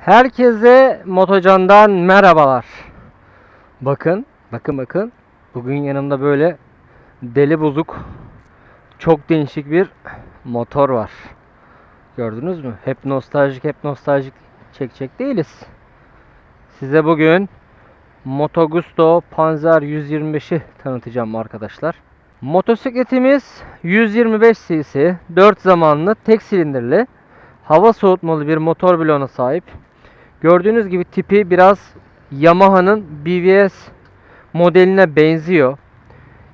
Herkese Motocan'dan merhabalar. Bakın, bakın bakın. Bugün yanımda böyle deli bozuk çok değişik bir motor var. Gördünüz mü? Hep nostaljik, hep nostaljik çekecek değiliz. Size bugün Moto Gusto Panzer 125'i tanıtacağım arkadaşlar. Motosikletimiz 125 cc, 4 zamanlı, tek silindirli, hava soğutmalı bir motor bloğuna sahip. Gördüğünüz gibi tipi biraz Yamaha'nın BVS modeline benziyor.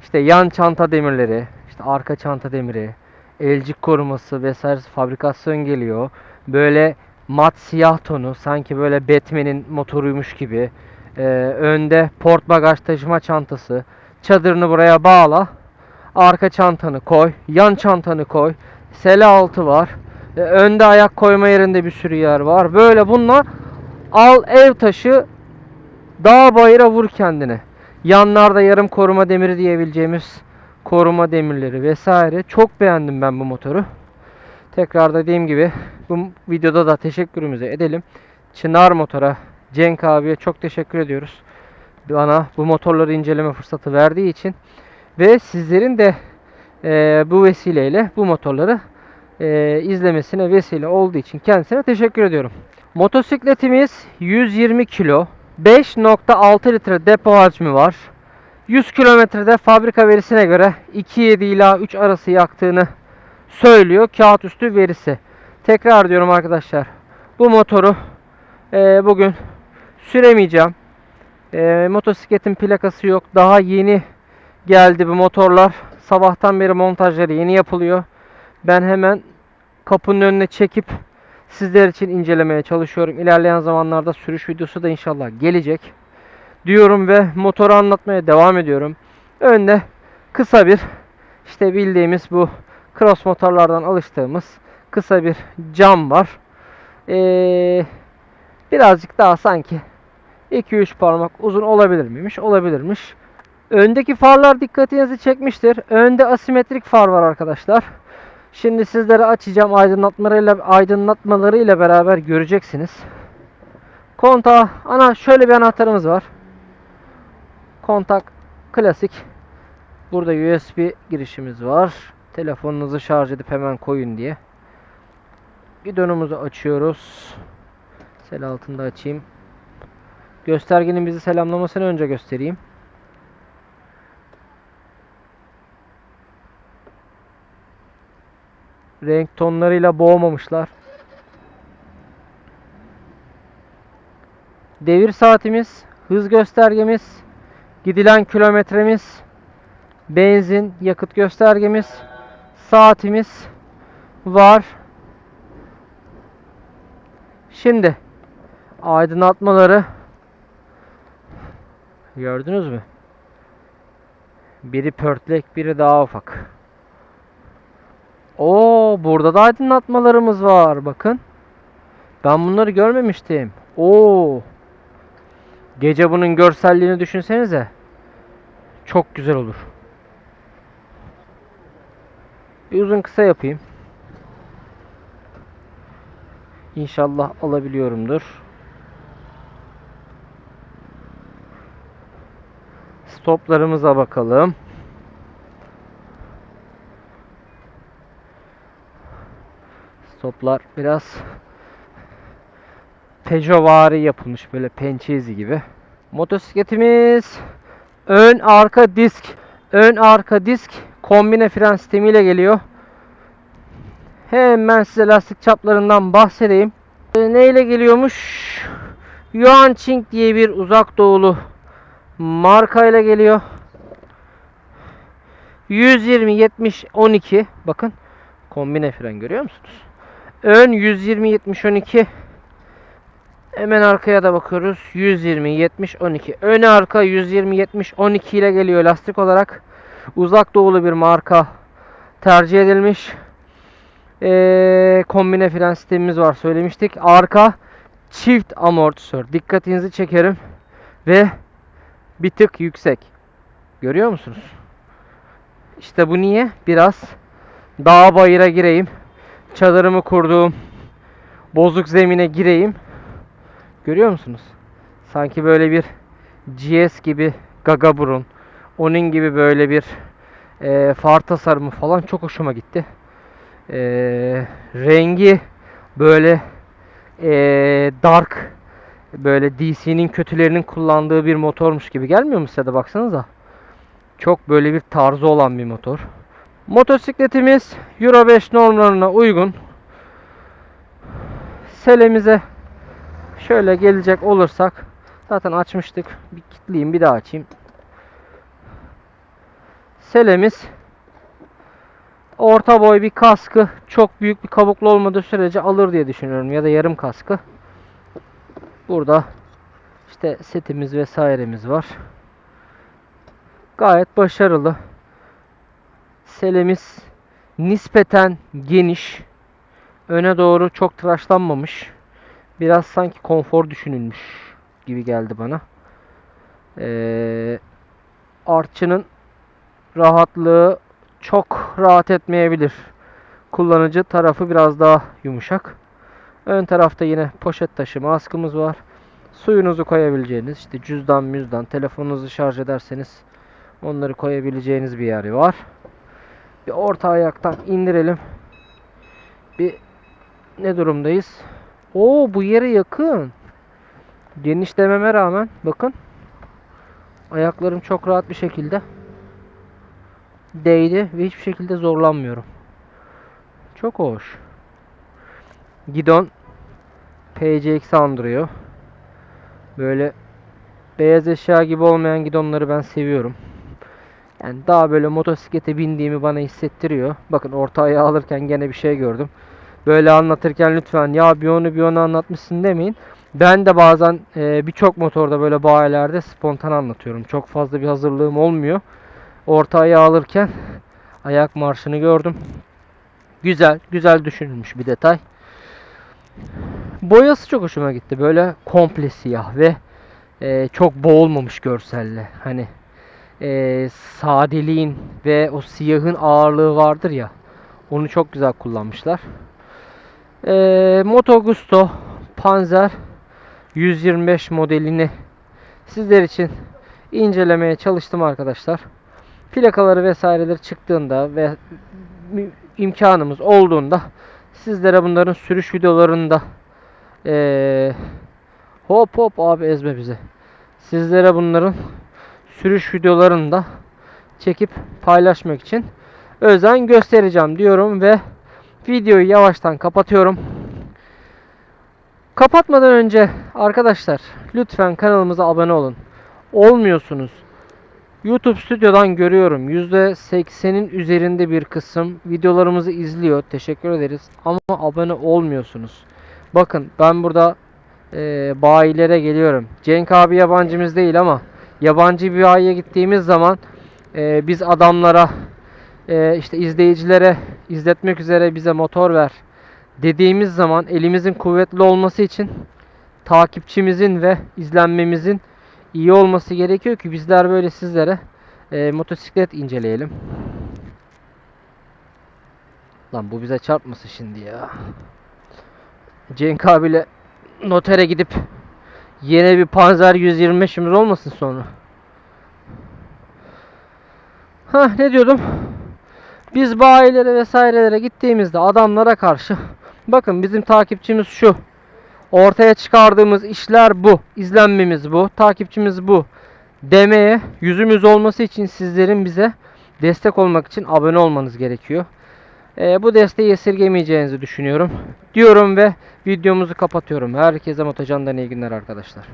İşte yan çanta demirleri, işte arka çanta demiri, elcik koruması vesaire fabrikasyon geliyor. Böyle mat siyah tonu sanki böyle Batman'in motoruymuş gibi. Ee, önde port bagaj taşıma çantası. Çadırını buraya bağla. Arka çantanı koy. Yan çantanı koy. Sele altı var. Ee, önde ayak koyma yerinde bir sürü yer var. Böyle bunlar al ev taşı dağ bayıra vur kendine. Yanlarda yarım koruma demiri diyebileceğimiz koruma demirleri vesaire. Çok beğendim ben bu motoru. Tekrar dediğim gibi bu videoda da teşekkürümüzü edelim. Çınar Motor'a, Cenk abiye çok teşekkür ediyoruz. Bana bu motorları inceleme fırsatı verdiği için ve sizlerin de e, bu vesileyle bu motorları e, izlemesine vesile olduğu için kendisine teşekkür ediyorum. Motosikletimiz 120 kilo, 5.6 litre depo hacmi var. 100 kilometrede fabrika verisine göre 2.7 ila 3 arası yaktığını söylüyor kağıt üstü verisi. Tekrar diyorum arkadaşlar. Bu motoru e, bugün süremeyeceğim. E, motosikletin plakası yok. Daha yeni geldi bu motorlar. Sabahtan beri montajları yeni yapılıyor. Ben hemen kapının önüne çekip sizler için incelemeye çalışıyorum. İlerleyen zamanlarda sürüş videosu da inşallah gelecek. Diyorum ve motoru anlatmaya devam ediyorum. Önde kısa bir işte bildiğimiz bu cross motorlardan alıştığımız kısa bir cam var. Ee, birazcık daha sanki 2-3 parmak uzun olabilir miymiş? Olabilirmiş. Öndeki farlar dikkatinizi çekmiştir. Önde asimetrik far var arkadaşlar. Şimdi sizlere açacağım aydınlatmalarıyla aydınlatmalarıyla beraber göreceksiniz. Kontağı ana şöyle bir anahtarımız var. Kontak klasik. Burada USB girişimiz var. Telefonunuzu şarj edip hemen koyun diye. Bidonumuzu açıyoruz. Sel altında açayım. Göstergenin bizi selamlamasını önce göstereyim. Renk tonlarıyla boğmamışlar. Devir saatimiz, hız göstergemiz, gidilen kilometremiz, benzin, yakıt göstergemiz, saatimiz var. Şimdi aydınlatmaları gördünüz mü? Biri pörtlek, biri daha ufak. Oo, burada da aydınlatmalarımız var. Bakın. Ben bunları görmemiştim. Oo. Gece bunun görselliğini düşünsenize. Çok güzel olur. Bir uzun kısa yapayım. İnşallah alabiliyorumdur. Stoplarımıza bakalım. Stoplar biraz Peugeotvari yapılmış böyle pençe izi gibi. Motosikletimiz ön arka disk ön arka disk kombine fren sistemiyle geliyor. Hemen size lastik çaplarından bahsedeyim. E, neyle geliyormuş? Yuanqing diye bir uzak doğulu markayla geliyor. 120 70 12 bakın kombine fren görüyor musunuz? Ön 120 70 12 Hemen arkaya da bakıyoruz. 120 70 12. Öne arka 120 70 12 ile geliyor lastik olarak. Uzak doğulu bir marka tercih edilmiş. Ee, kombine fren sistemimiz var söylemiştik. Arka çift amortisör. Dikkatinizi çekerim. Ve bir tık yüksek. Görüyor musunuz? İşte bu niye? Biraz dağ bayıra gireyim. Çadırımı kurduğum bozuk zemine gireyim. Görüyor musunuz? Sanki böyle bir GS gibi gaga burun. Onun gibi böyle bir e, far tasarımı falan çok hoşuma gitti. E, rengi böyle e, dark böyle DC'nin kötülerinin kullandığı bir motormuş gibi gelmiyor mu size de baksanıza. Çok böyle bir tarzı olan bir motor. Motosikletimiz Euro 5 normlarına uygun. Selemize şöyle gelecek olursak zaten açmıştık. Bir kilitleyeyim bir daha açayım. Selemiz orta boy bir kaskı çok büyük bir kabuklu olmadığı sürece alır diye düşünüyorum ya da yarım kaskı. Burada işte setimiz vesairemiz var. Gayet başarılı. Selemiz nispeten geniş. Öne doğru çok tıraşlanmamış. Biraz sanki konfor düşünülmüş gibi geldi bana. Ee, artçının rahatlığı çok rahat etmeyebilir. Kullanıcı tarafı biraz daha yumuşak. Ön tarafta yine poşet taşıma askımız var. Suyunuzu koyabileceğiniz işte cüzdan müzdan telefonunuzu şarj ederseniz onları koyabileceğiniz bir yeri var. Bir orta ayaktan indirelim. Bir ne durumdayız? Oo bu yere yakın. Geniş dememe rağmen bakın. Ayaklarım çok rahat bir şekilde değdi ve hiçbir şekilde zorlanmıyorum. Çok hoş. Gidon PCX andırıyor. Böyle beyaz eşya gibi olmayan gidonları ben seviyorum. Yani daha böyle motosiklete bindiğimi bana hissettiriyor. Bakın orta ayağı alırken gene bir şey gördüm. Böyle anlatırken lütfen ya bir onu bir onu anlatmışsın demeyin. Ben de bazen e, birçok motorda böyle bayilerde spontan anlatıyorum. Çok fazla bir hazırlığım olmuyor. Orta ayağı alırken ayak marşını gördüm. Güzel, güzel düşünülmüş bir detay. Boyası çok hoşuma gitti. Böyle komple siyah ve e, çok boğulmamış görselle. Hani e, sadeliğin ve o siyahın ağırlığı vardır ya. Onu çok güzel kullanmışlar. E, Moto Gusto Panzer 125 modelini sizler için incelemeye çalıştım arkadaşlar. Plakaları vesaireleri çıktığında ve imkanımız olduğunda sizlere bunların sürüş videolarını da eee, hop hop abi ezme bizi. Sizlere bunların sürüş videolarını da çekip paylaşmak için özen göstereceğim diyorum ve videoyu yavaştan kapatıyorum. Kapatmadan önce arkadaşlar lütfen kanalımıza abone olun. Olmuyorsunuz. YouTube stüdyodan görüyorum. %80'in üzerinde bir kısım videolarımızı izliyor. Teşekkür ederiz. Ama abone olmuyorsunuz. Bakın ben burada e, bayilere geliyorum. Cenk abi yabancımız değil ama yabancı bir bayiye gittiğimiz zaman e, biz adamlara e, işte izleyicilere izletmek üzere bize motor ver dediğimiz zaman elimizin kuvvetli olması için takipçimizin ve izlenmemizin iyi olması gerekiyor ki bizler böyle sizlere e, motosiklet inceleyelim. Lan bu bize çarpmasın şimdi ya. Cenk abiyle notere gidip yeni bir Panzer 125'imiz olmasın sonra. Ha ne diyordum? Biz bayilere vesairelere gittiğimizde adamlara karşı bakın bizim takipçimiz şu. Ortaya çıkardığımız işler bu. izlenmemiz bu. Takipçimiz bu. Demeye yüzümüz olması için sizlerin bize destek olmak için abone olmanız gerekiyor. Ee, bu desteği esirgemeyeceğinizi düşünüyorum. Diyorum ve videomuzu kapatıyorum. Herkese Motocan'dan iyi günler arkadaşlar.